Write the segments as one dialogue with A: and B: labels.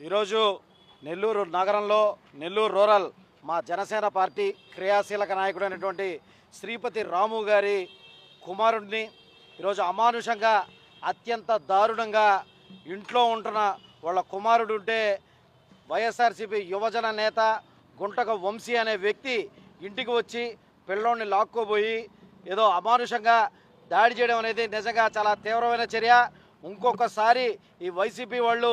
A: ఈరోజు నెల్లూరు నగరంలో నెల్లూరు రూరల్ మా జనసేన పార్టీ క్రియాశీలక నాయకుడైనటువంటి శ్రీపతి రాము గారి కుమారుడిని ఈరోజు అమానుషంగా అత్యంత దారుణంగా ఇంట్లో ఉంటున్న వాళ్ళ కుమారుడు ఉంటే వైఎస్ఆర్సీపీ యువజన నేత గుంటక వంశీ అనే వ్యక్తి ఇంటికి వచ్చి పిల్లోడిని లాక్కోబోయి ఏదో అమానుషంగా దాడి చేయడం అనేది నిజంగా చాలా తీవ్రమైన చర్య. ఇంకొకసారి ఈ వైసీపీ వాళ్ళు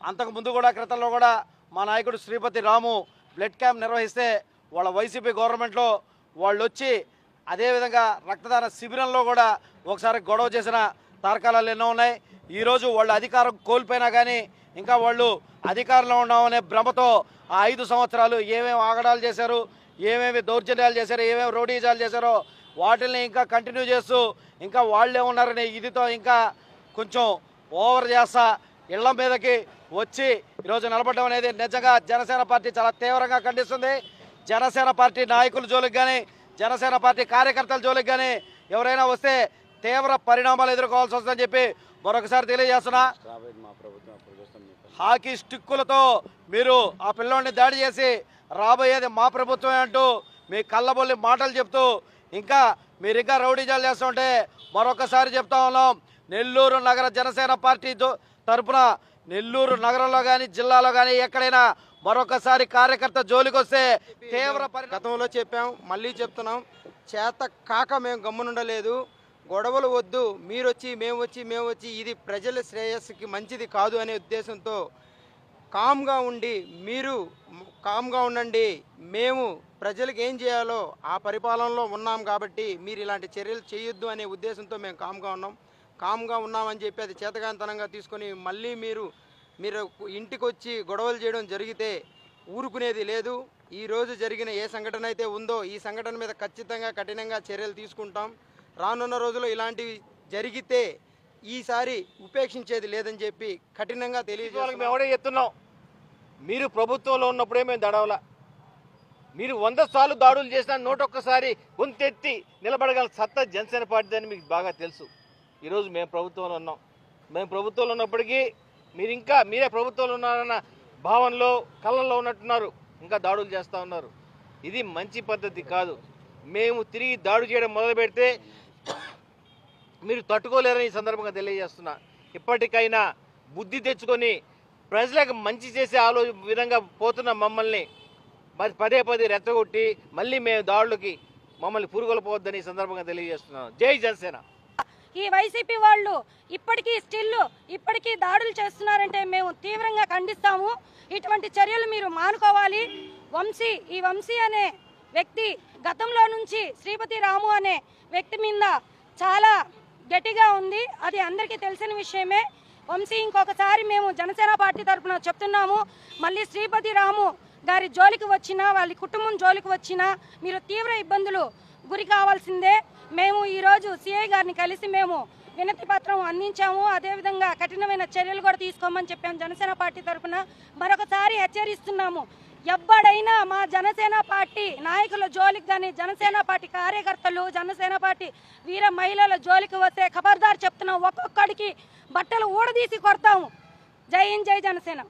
A: అంతకు ముందు కూడా క్రితంలో కూడా మా నాయకుడు శ్రీపతి రాము బ్లడ్ క్యాంప్ నిర్వహిస్తే వాళ్ళ వైసీపీ గవర్నమెంట్లో వాళ్ళు వచ్చి అదేవిధంగా రక్తదాన శిబిరంలో కూడా ఒకసారి గొడవ చేసిన తారకాలు ఎన్నో ఉన్నాయి. ఈరోజు వాళ్ళు అధికారం కోల్పోయినా కానీ ఇంకా వాళ్ళు అధికారంలో ఉన్నామనే భ్రమతో ఆ ఐదు సంవత్సరాలు ఏమేమి ఆగడాలు చేశారు ఏమేమి దౌర్జన్యాలు చేశారు ఏమేమి రౌడీజాలు చేశారో వాటిని ఇంకా కంటిన్యూ చేస్తూ ఇంకా వాళ్ళే ఉన్నారని ఇదితో ఇంకా కొంచెం ఓవర్ చేస్తా ఇళ్ళ మీదకి వచ్చి ఈరోజు నిలబడడం అనేది నిజంగా జనసేన పార్టీ చాలా తీవ్రంగా ఖండిస్తుంది. జనసేన పార్టీ నాయకుల జోలికి కానీ జనసేన పార్టీ కార్యకర్తల జోలికి కానీ ఎవరైనా వస్తే తీవ్ర పరిణామాలు ఎదుర్కోవాల్సి వస్తుందని చెప్పి మరొకసారి తెలియజేస్తున్నా. హాకీ స్టిక్కులతో మీరు ఆ పిల్లోడిని దాడి చేసి రాబోయేది మా ప్రభుత్వమే అంటూ మీ కళ్ళబొల్లి మాటలు చెప్తూ ఇంకా మీరు ఇంకా రౌడీజాలు చేస్తుంటే మరొకసారి చెప్తా ఉన్నాం. నెల్లూరు నగర జనసేన పార్టీ తరఫున తరపున నెల్లూరు నగరంలో కానీ జిల్లాలో కానీ ఎక్కడైనా మరొకసారి కార్యకర్త జోలికొస్తే తీవ్ర
B: గతంలో చెప్పాం మళ్ళీ చెప్తున్నాం. చేత కాక మేము గమ్మునుండలేదు. గొడవలు వద్దు. మీరు వచ్చి మేము వచ్చి మేము వచ్చి ఇది ప్రజల శ్రేయస్సుకి మంచిది కాదు అనే ఉద్దేశంతో కామ్గా ఉండి మీరు కామ్గా ఉండండి. మేము ప్రజలకు ఏం చేయాలో ఆ పరిపాలనలో ఉన్నాం కాబట్టి మీరు ఇలాంటి చర్యలు చేయొద్దు అనే ఉద్దేశంతో మేము కామ్గా ఉన్నాం. కామ్గా ఉన్నామని చెప్పి అది చేతగాంతనంగా తీసుకొని మళ్ళీ మీరు మీరు ఇంటికి వచ్చి గొడవలు చేయడం జరిగితే ఊరుకునేది లేదు. ఈరోజు జరిగిన ఏ సంఘటన అయితే ఉందో ఈ సంఘటన మీద ఖచ్చితంగా కఠినంగా చర్యలు తీసుకుంటాం. రానున్న రోజుల్లో ఇలాంటివి జరిగితే ఈసారి ఉపేక్షించేది లేదని చెప్పి కఠినంగా
C: వాళ్ళకి మేము ఎవడే చెప్తున్నాం. మీరు ప్రభుత్వంలో ఉన్నప్పుడే మేము దడవల. మీరు వంద సార్లు దాడులు చేసినా నూటొక్కసారి గొంతెత్తి నిలబడగల సత్తా జనసేన పార్టీ అని మీకు బాగా తెలుసు. ఈరోజు మేము ప్రభుత్వంలో ఉన్నాం. మేము ప్రభుత్వంలో ఉన్నప్పటికీ మీరు ఇంకా మీరే ప్రభుత్వంలో ఉన్నారన్న భావనలో కళ్ళల్లో ఉన్నట్టున్నారు. ఇంకా దాడులు చేస్తూ ఉన్నారు. ఇది మంచి పద్ధతి కాదు. మేము తిరిగి దాడి చేయడం మొదలు పెడితే మీరు తట్టుకోలేరని ఈ సందర్భంగా తెలియజేస్తున్నా. ఇప్పటికైనా బుద్ధి తెచ్చుకొని ప్రజలకు మంచి చేసే ఆలో విధంగా పోతున్న మమ్మల్ని మరి పదే పదే రెచ్చగొట్టి మళ్ళీ మేము దాడులకి మమ్మల్ని పురుగొలపోవద్దని ఈ సందర్భంగా తెలియజేస్తున్నాను. జై జనసేన!
D: ఈ వైసీపీ వాళ్ళు ఇప్పటికీ స్టిల్ ఇప్పటికీ దాడులు చేస్తున్నారంటే మేము తీవ్రంగా ఖండిస్తాము. ఇటువంటి చర్యలు మీరు మానుకోవాలి. వంశీ ఈ వంశీ అనే వ్యక్తి గతంలో నుంచి శ్రీపతి రాము అనే వ్యక్తి మీద చాలా గట్టిగా ఉంది. అది అందరికీ తెలిసిన విషయమే. వంశీ ఇంకొకసారి మేము జనసేన పార్టీ తరఫున చెప్తున్నాము మళ్ళీ శ్రీపతి రాము గారి జోలికి వచ్చినా వాళ్ళ కుటుంబం జోలికి వచ్చినా మీరు తీవ్ర ఇబ్బందులు గురి కావాల్సిందే. మేము ఈరోజు సిఐ గారిని కలిసి మేము వినతి పత్రం అందించాము. అదేవిధంగా కఠినమైన చర్యలు కూడా తీసుకోమని చెప్పాము. జనసేన పార్టీ తరఫున మరొకసారి హెచ్చరిస్తున్నాము. ఎవ్వడైనా మా జనసేన పార్టీ నాయకుల జోలికి కానీ జనసేన పార్టీ కార్యకర్తలు జనసేన పార్టీ వీర మహిళల జోలికి వస్తే ఖబర్దారు చెప్తున్నాం. ఒక్కొక్కడికి బట్టలు ఊడదీసి కొడతాము. జై హింద్ జై జనసేన.